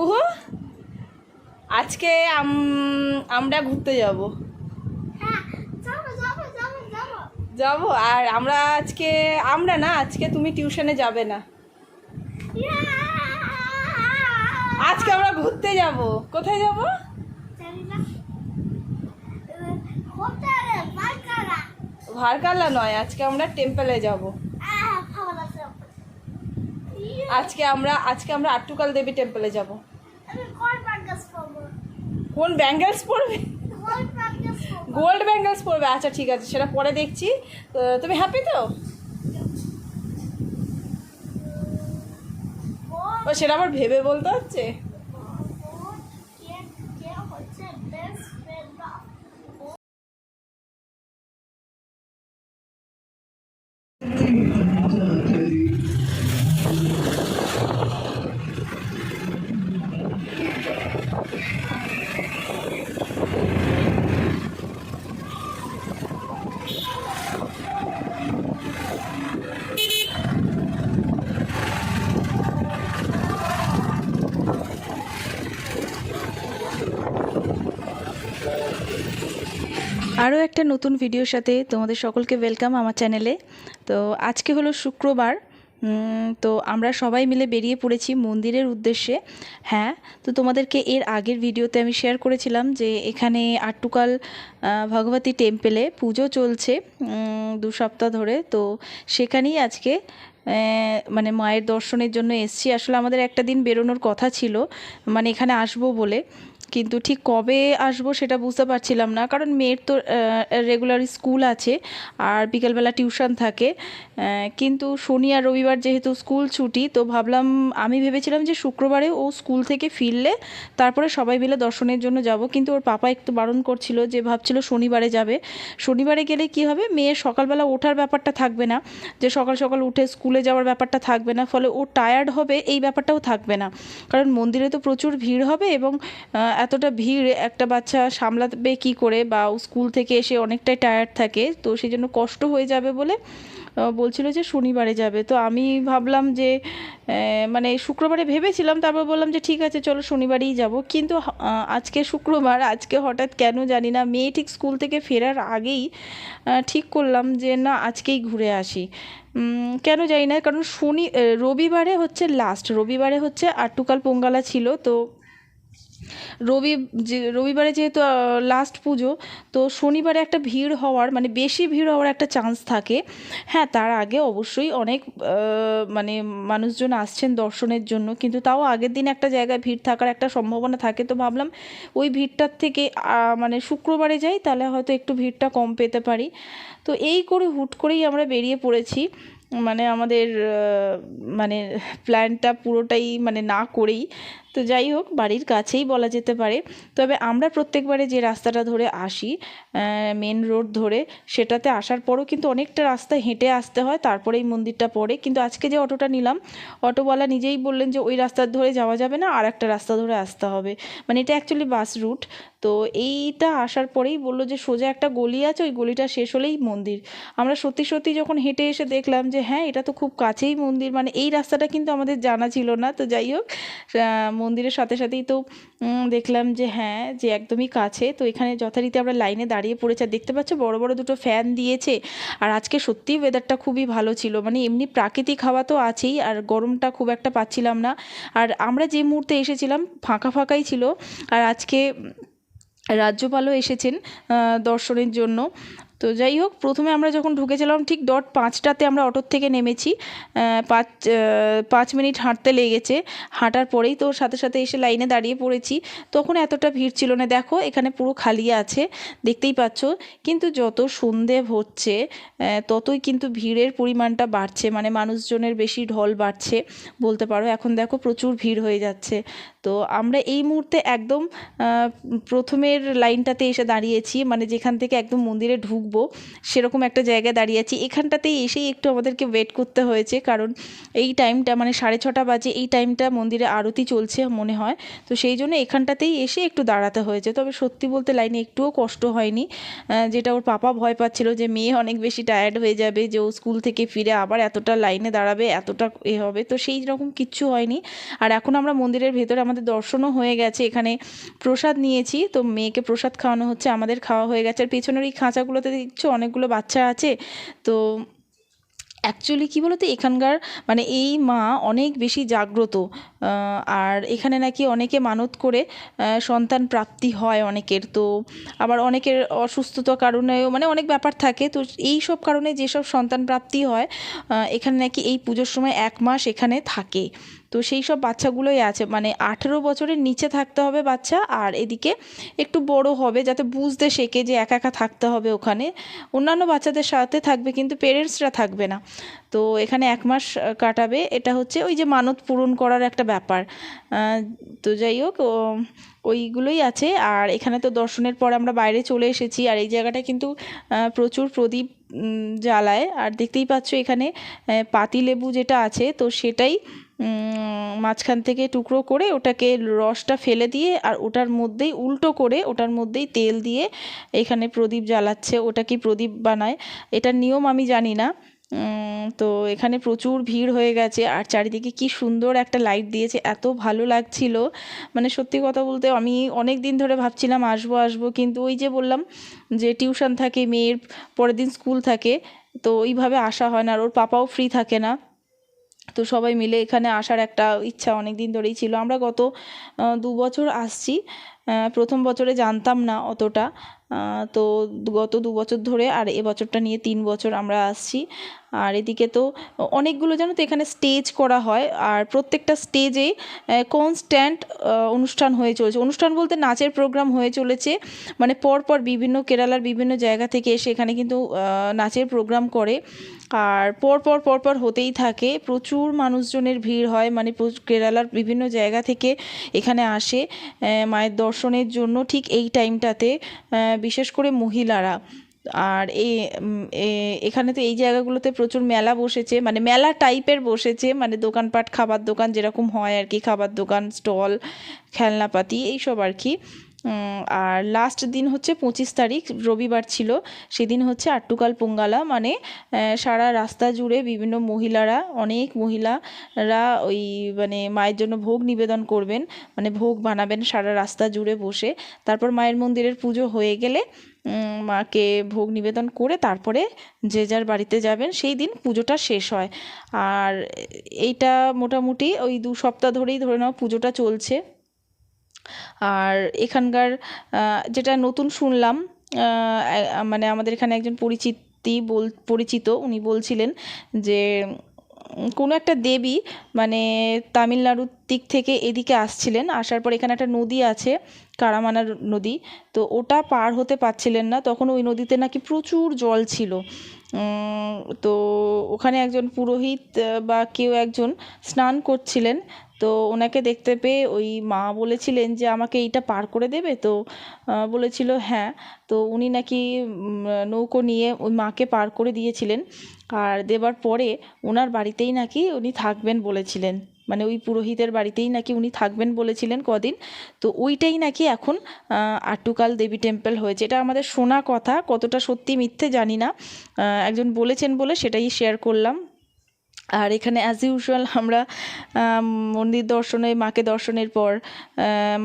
কুহু আজকে আমরা ঘুরতে যাব। হ্যাঁ যাব যাব আর আমরা আজকে আমরা না আজকে তুমি টিউশনে যাবে না। আজকে আমরা ঘুরতে যাব। কোথায় যাব? ভারকাল্লা নয় আজকে আমরা টেম্পলে যাব। লাগছে আজকে আমরা আজকে আমরা আট্টুকাল দেবী টেম্পলে যাব। কোন ব্যাঙ্গেলস পরবে? গোল্ড ব্যাঙ্গেলস পরবে। আচ্ছা ঠিক আছে সেটা পরে দেখছি। তুমি হ্যাপি তো? ও সেটা আবার ভেবে বলতে হচ্ছে কে কে হচ্ছে বেস্ট ফ্রেন্ড আরও একটা নতুন ভিডিওর সাথে তোমাদের সকলকে ওয়েলকাম আমার চ্যানেলে তো আজকে হলো শুক্রবার তো আমরা সবাই মিলে বেরিয়ে পড়েছি মন্দিরের উদ্দেশ্যে। হ্যাঁ তো তোমাদেরকে এর আগের ভিডিওতে আমি শেয়ার করেছিলাম যে এখানে আট্টুকাল ভগবতী টেম্পেলে পুজো চলছে দু সপ্তাহ ধরে। তো সেখানেই আজকে মানে মায়ের দর্শনের জন্য এসছি। আসলে আমাদের একটা দিন বেরোনোর কথা ছিল মানে এখানে আসব বলে। কিন্তু ঠিক কবে আসব সেটা বুঝতে পারছিলাম না, কারণ মেয়ের তো রেগুলার স্কুল আছে আর বিকেলবেলা টিউশন থাকে। কিন্তু শনি আর রবিবার যেহেতু স্কুল ছুটি, তো ভাবলাম, আমি ভেবেছিলাম যে শুক্রবারে ও স্কুল থেকে ফিরলে তারপরে সবাই মিলে দর্শনের জন্য যাব। কিন্তু ওর পাপা একটু বারণ করছিল যে ভাবছিল শনিবারে যাবে। শনিবারে গেলে কি হবে, মেয়ের সকালবেলা ওঠার ব্যাপারটা থাকবে না। যে সকাল সকাল উঠে স্কুলে যাওয়ার ব্যাপারটা থাকবে না, ফলে ও টায়ার্ড হবে, এই ব্যাপারটাও থাকবে না। কারণ মন্দিরে তো প্রচুর ভিড় হবে এবং এতটা ভিড় একটা বাচ্চা সামলাবে কি করে বা স্কুল থেকে এসে অনেকটাই টায়ার্ড থাকে, তো সেই জন্য কষ্ট হয়ে যাবে বলে বলছিল যে শনিবারে যাবে। তো আমি ভাবলাম যে মানে শুক্রবারে ভেবেছিলাম, তারপর বললাম যে ঠিক আছে, চলো শনিবারেই যাব। কিন্তু আজকে শুক্রবার, আজকে হঠাৎ কেন জানি না, মেয়ে ঠিক স্কুল থেকে ফেরার আগেই ঠিক করলাম যে না, আজকেই ঘুরে আসি। কেন জানি না, কারণ শনি রবিবারে হচ্ছে লাস্ট রবিবারে হচ্ছে আট্টুকাল পোঙ্গালা ছিল, তো রবি যে, রবিবারে যেহেতু লাস্ট পুজো, তো শনিবারে একটা ভিড় হওয়ার মানে বেশি ভিড় হওয়ার একটা চান্স থাকে। হ্যাঁ তার আগে অবশ্যই অনেক মানে মানুষজন আসছেন দর্শনের জন্য, কিন্তু তাও আগের দিন একটা জায়গায় ভিড় থাকার একটা সম্ভাবনা থাকে। তো ভাবলাম ওই ভিড়টার থেকে মানে শুক্রবারে যাই, তাহলে হয়তো একটু ভিড়টা কম পেতে পারি। তো এই করে হুট করেই আমরা বেরিয়ে পড়েছি। মানে আমাদের মানে প্ল্যানটা পুরোটাই মানে না করেই তো যাই হোক, বাড়ির কাছেই বলা যেতে পারে। তবে আমরা প্রত্যেকবারে যে রাস্তাটা ধরে আসি মেন রোড ধরে, সেটাতে আসার পরও কিন্তু অনেকটা রাস্তা হেঁটে আসতে হয়, তারপরেই মন্দিরটা পড়ে। কিন্তু আজকে যে অটোটা নিলাম, অটোওয়ালা নিজেই বললেন যে ওই রাস্তা ধরে যাওয়া যাবে না আর একটা রাস্তা ধরে আসতে হবে। মানে এটা অ্যাকচুয়ালি বাস রুট তো এইটা আসার পরেই বলল যে সোজা একটা গলি আছে, ওই গলিটা শেষ হলেই মন্দির। আমরা সত্যি সত্যি যখন হেঁটে এসে দেখলাম যে হ্যাঁ এটা তো খুব কাছেই মন্দির মানে এই রাস্তাটা কিন্তু আমাদের জানা ছিল না। তো যাই হোক মন্দিরের সাথে সাথেই তো দেখলাম যে হ্যাঁ যে একদমই কাছে। তো এখানে যথারীতি আমরা লাইনে দাঁড়িয়ে পড়েছি। আর দেখতে পাচ্ছ বড় বড় দুটো ফ্যান দিয়েছে। আর আজকে সত্যিই ওয়েদারটা খুবই ভালো ছিল। মানে এমনি প্রাকৃতিক হাওয়া তো আছেই, আর গরমটা খুব একটা পাচ্ছিলাম না। আর আমরা যে মুহূর্তে এসেছিলাম, ফাঁকা ফাঁকাই ছিল। আর আজকে রাজ্যপালও এসেছেন দর্শনের জন্য। তো যাই হোক, প্রথমে আমরা যখন ঢুকেছিলাম, ঠিক ডট পাঁচটাতে আমরা অটোর থেকে নেমেছি। পাঁচ পাঁচ মিনিট হাঁটতে লেগেছে। হাঁটার পরেই তো সাথে সাথে এসে লাইনে দাঁড়িয়ে পড়েছি। তখন এতটা ভিড় ছিল না। দেখো, এখানে পুরো খালি আছে, দেখতেই পাচ্ছ। কিন্তু যত সন্ধে হচ্ছে ততই কিন্তু ভিড়ের পরিমাণটা বাড়ছে। মানে মানুষজনের বেশি ঢল বাড়ছে বলতে পারো। এখন দেখো, প্রচুর ভিড় হয়ে যাচ্ছে। তো আমরা এই মুহূর্তে একদম প্রথমের লাইনটাতে এসে দাঁড়িয়েছি মানে যেখান থেকে একদম মন্দিরে ঢুকবো, সেরকম একটা জায়গায় দাঁড়িয়ে আছি এখানটাতেই এসেই একটু আমাদেরকে ওয়েট করতে হয়েছে, কারণ এই টাইমটা মানে সাড়ে ছটা বাজে, এই টাইমটা মন্দিরে আরতি চলছে মনে হয়। তো সেই জন্য এখানটাতেই এসে একটু দাঁড়াতে হয়েছে। তবে সত্যি বলতে লাইনে একটুও কষ্ট হয়নি যেটা ওর পাপা ভয় পাচ্ছিল যে মেয়ে অনেক বেশি টায়ার্ড হয়ে যাবে, যে ও স্কুল থেকে ফিরে আবার এতটা লাইনে দাঁড়াবে, এতটা এ হবে। তো সেই রকম কিচ্ছু হয়নি। আর এখন আমরা মন্দিরের ভেতরে আমাদের দর্শনও হয়ে গেছে, এখানে প্রসাদ নিয়েছি। তো মেয়েকে প্রসাদ খাওয়ানো হচ্ছে, আমাদের খাওয়া হয়ে গেছে। আর পেছনের এই খাঁচাগুলোতে দেখছ অনেকগুলো বাচ্চা আছে। তো অ্যাকচুয়ালি কী বলতো, এখানকার মানে এই মা অনেক বেশি জাগ্রত। আর এখানে নাকি অনেকে মানত করে সন্তান প্রাপ্তি হয় অনেকের। তো আবার অনেকের অসুস্থতার কারণেও মানে অনেক ব্যাপার থাকে। তো এই সব কারণে যেসব সন্তান প্রাপ্তি হয় এখানে নাকি এই পুজোর সময় এক মাস এখানে থাকে। তো সেই সব বাচ্চাগুলোই আছে। মানে আঠেরো বছরের নিচে থাকতে হবে বাচ্চা, আর এদিকে একটু বড় হবে যাতে বুঝতে শেখে যে একা একা থাকতে হবে ওখানে। অন্যান্য বাচ্চাদের সাথে থাকবে কিন্তু পেরেন্টসরা থাকবে না। তো এখানে এক মাস কাটাবে। এটা হচ্ছে ওই যে মানত পূরণ করার একটা ব্যাপার। তো যাই হোক ওইগুলোই আছে। আর এখানে তো দর্শনের পর আমরা বাইরে চলে এসেছি। আর এই জায়গাটা কিন্তু প্রচুর প্রদীপ জ্বালায়। আর দেখতেই পাচ্ছ এখানে পাতিলেবু যেটা আছে, তো সেটাই মাঝখান থেকে টুকরো করে ওটাকে রসটা ফেলে দিয়ে আর ওটার মধ্যেই উল্টো করে ওটার মধ্যেই তেল দিয়ে এখানে প্রদীপ জ্বালাচ্ছে। ওটা কি প্রদীপ বানায়? এটার নিয়ম আমি জানি না। তো এখানে প্রচুর ভিড় হয়ে গেছে। আর চারিদিকে কি সুন্দর একটা লাইট দিয়েছে, এত ভালো লাগছিল। মানে সত্যি কথা বলতে আমি অনেক দিন ধরে ভাবছিলাম আসব আসব, কিন্তু ওই যে বললাম যে টিউশন থাকে, মেয়ের পরের দিন স্কুল থাকে, তো ওইভাবে আসা হয় না। আর ওর পাপাও ফ্রি থাকে না। তো সবাই মিলে এখানে আসার একটা ইচ্ছা অনেক দিন ধরেই ছিল। আমরা গত দু বছর আসছি। প্রথম বছরে জানতাম না অতটা। তো গত দু বছর ধরে আর এ বছরটা নিয়ে তিন বছর আমরা আসছি। আর এদিকে তো অনেকগুলো জানো তো এখানে স্টেজ করা হয়। আর প্রত্যেকটা স্টেজে কনস্ট্যান্ট অনুষ্ঠান হয়ে চলেছে। অনুষ্ঠান বলতে নাচের প্রোগ্রাম হয়ে চলেছে। মানে পরপর বিভিন্ন কেরালার বিভিন্ন জায়গা থেকে এসে এখানে কিন্তু নাচের প্রোগ্রাম করে। আর পরপর পরপর হতেই থাকে। প্রচুর মানুষজনের ভিড় হয় মানে কেরালার বিভিন্ন জায়গা থেকে এখানে আসে মায়ের দর্শনের জন্য ঠিক এই টাইমটাতে বিশেষ করে মহিলারা। আর এই এখানে তো এই জায়গাগুলোতে প্রচুর মেলা বসেছে মানে মেলা টাইপের বসেছে মানে দোকানপাট, খাবার দোকান যেরকম হয় আর কি, খাবার দোকান, স্টল, খেলনাপাতি, এইসব আর কি। আর লাস্ট দিন হচ্ছে পঁচিশ তারিখ, রবিবার ছিল। সেদিন হচ্ছে আট্টুকাল পোঙ্গালা মানে সারা রাস্তা জুড়ে বিভিন্ন মহিলারা, অনেক মহিলারা ওই মানে মায়ের জন্য ভোগ নিবেদন করবেন মানে ভোগ বানাবেন সারা রাস্তা জুড়ে বসে। তারপর মায়ের মন্দিরের পুজো হয়ে গেলে মাকে ভোগ নিবেদন করে তারপরে যে যার বাড়িতে যাবেন, সেই দিন পুজোটা শেষ হয়। আর এইটা মোটামুটি ওই দু সপ্তাহ ধরেই ধরে নাও পুজোটা চলছে। আর এখানকার যেটা নতুন শুনলাম মানে আমাদের এখানে একজন পরিচিতি বল, পরিচিত, উনি বলছিলেন যে কোনো একটা দেবী মানে তামিলনাড়ুর দিক থেকে এদিকে আসছিলেন, আসার পর এখানে একটা নদী আছে, কারামানার নদী, তো ওটা পার হতে পারছিলেন না, তখন ওই নদীতে নাকি প্রচুর জল ছিল। তো ওখানে একজন পুরোহিত বা কেউ একজন স্নান করছিলেন তো ওনাকে দেখতে পেয়ে ওই মা বলেছিলেন যে আমাকে এইটা পার করে দেবে? তো বলেছিল হ্যাঁ। তো উনি নাকি নৌকো নিয়ে ওই মাকে পার করে দিয়েছিলেন। আর দেবার পরে ওনার বাড়িতেই নাকি উনি থাকবেন বলেছিলেন। মানে ওই পুরোহিতের বাড়িতেই নাকি উনি থাকবেন বলেছিলেন কদিন। তো ওইটাই নাকি এখন আহ, আট্টুকাল দেবী টেম্পল হয়েছে। এটা আমাদের শোনা কথা কতটা সত্যি মিথ্যে জানি না। একজন বলেছেন বলে সেটাই শেয়ার করলাম। আর এখানে অ্যাজ ইউজুয়াল আমরা মন্দির দর্শনে, মাকে দর্শনের পর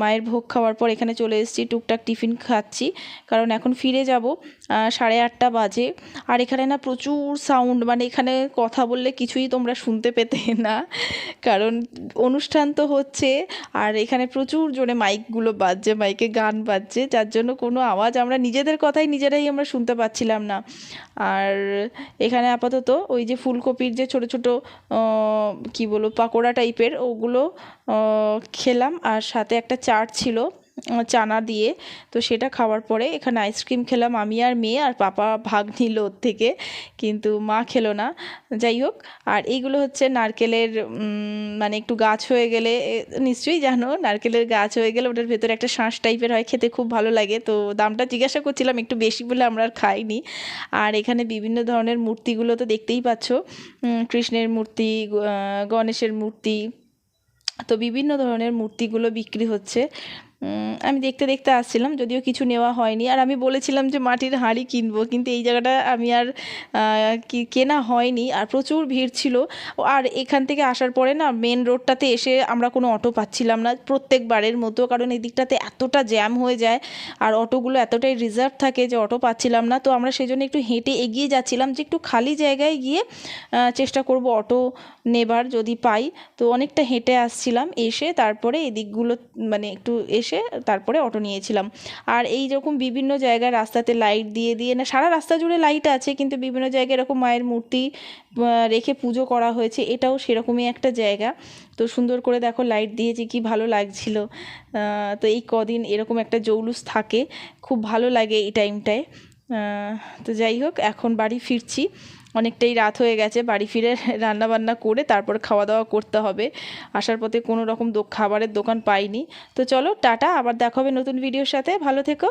মায়ের ভোগ খাওয়ার পর এখানে চলে এসেছি, টুকটাক টিফিন খাচ্ছি। কারণ এখন ফিরে যাব সাড়ে আটটা বাজে। আর এখানে না প্রচুর সাউন্ড মানে এখানে কথা বললে কিছুই তোমরা শুনতে পেতে না। কারণ অনুষ্ঠান তো হচ্ছে, আর এখানে প্রচুর জোরে মাইকগুলো বাজছে, মাইকে গান বাজছে, যার জন্য কোনো আওয়াজ আমরা নিজেদের কথাই নিজেরাই আমরা শুনতে পাচ্ছিলাম না। আর এখানে আপাতত ওই যে ফুলকপির যে ছোট ছোট কি বলব পাকোড়া টাইপের ওগুলো খেলাম। আর সাথে একটা চাট ছিল। চানা দিয়ে। তো সেটা খাওয়ার পরে এখানে আইসক্রিম খেলাম আমি আর মেয়ে আর পাপা ভাগ নিল ওর থেকে। কিন্তু মা খেলো না। যাই হোক, আর এইগুলো হচ্ছে নারকেলের মানে একটু গাছ হয়ে গেলে নিশ্চয়ই জানো, নারকেলের গাছ হয়ে গেলে ওটার ভেতরে একটা শাঁস টাইপের হয়, খেতে খুব ভালো লাগে। তো দামটা জিজ্ঞাসা করছিলাম, একটু বেশি বলে আমরা আর খাইনি। আর এখানে বিভিন্ন ধরনের মূর্তিগুলো তো দেখতেই পাচ্ছ। কৃষ্ণের মূর্তি গণেশের মূর্তি। তো বিভিন্ন ধরনের মূর্তিগুলো বিক্রি হচ্ছে। আমি দেখতে দেখতে আসছিলাম, যদিও কিছু নেওয়া হয়নি। আর আমি বলেছিলাম যে মাটির হাঁড়ি কিনবো, কিন্তু এই জায়গাটা আমি আর কেনা হয়নি। আর প্রচুর ভিড় ছিল। আর এখান থেকে আসার পরে না মেন রোডটাতে এসে আমরা কোনো অটো পাচ্ছিলাম না প্রত্যেকবারের মতো, কারণ এই দিকটাতে এতটা জ্যাম হয়ে যায়, আর অটোগুলো এতটাই রিজার্ভ থাকে যে অটো পাচ্ছিলাম না। তো আমরা সেজন্য একটু হেঁটে এগিয়ে যাচ্ছিলাম যে একটু খালি জায়গায় গিয়ে চেষ্টা করব অটো নেবার যদি পাই। তো অনেকটা হেঁটে আসছিলাম, এসে তারপরে এদিকগুলো মানে একটু এসে তারপরে অটো নিয়েছিলাম। আর এই রকম বিভিন্ন জায়গায় রাস্তাতে লাইট দিয়ে দিয়ে না, সারা রাস্তা জুড়ে লাইট আছে, কিন্তু বিভিন্ন জায়গায় এরকম মায়ের মূর্তি রেখে পুজো করা হয়েছে, এটাও সেরকমই একটা জায়গা। তো সুন্দর করে দেখো লাইট দিয়েছে কি ভালো লাগছিল। তো এই কদিন এরকম একটা জৌলুস থাকে, খুব ভালো লাগে এই টাইমটায় তো যাই হোক, এখন বাড়ি ফিরছি। অনেকটাই রাত হয়ে গেছে, বাড়ি ফিরে রান্না বান্না করে তারপর খাওয়া দাওয়া করতে হবে। আসার পথে কোনো রকম খাবারের দোকান পাইনি। তো চলো, টাটা, আবার দেখা হবে নতুন ভিডিওর সাথে। ভালো থেকো।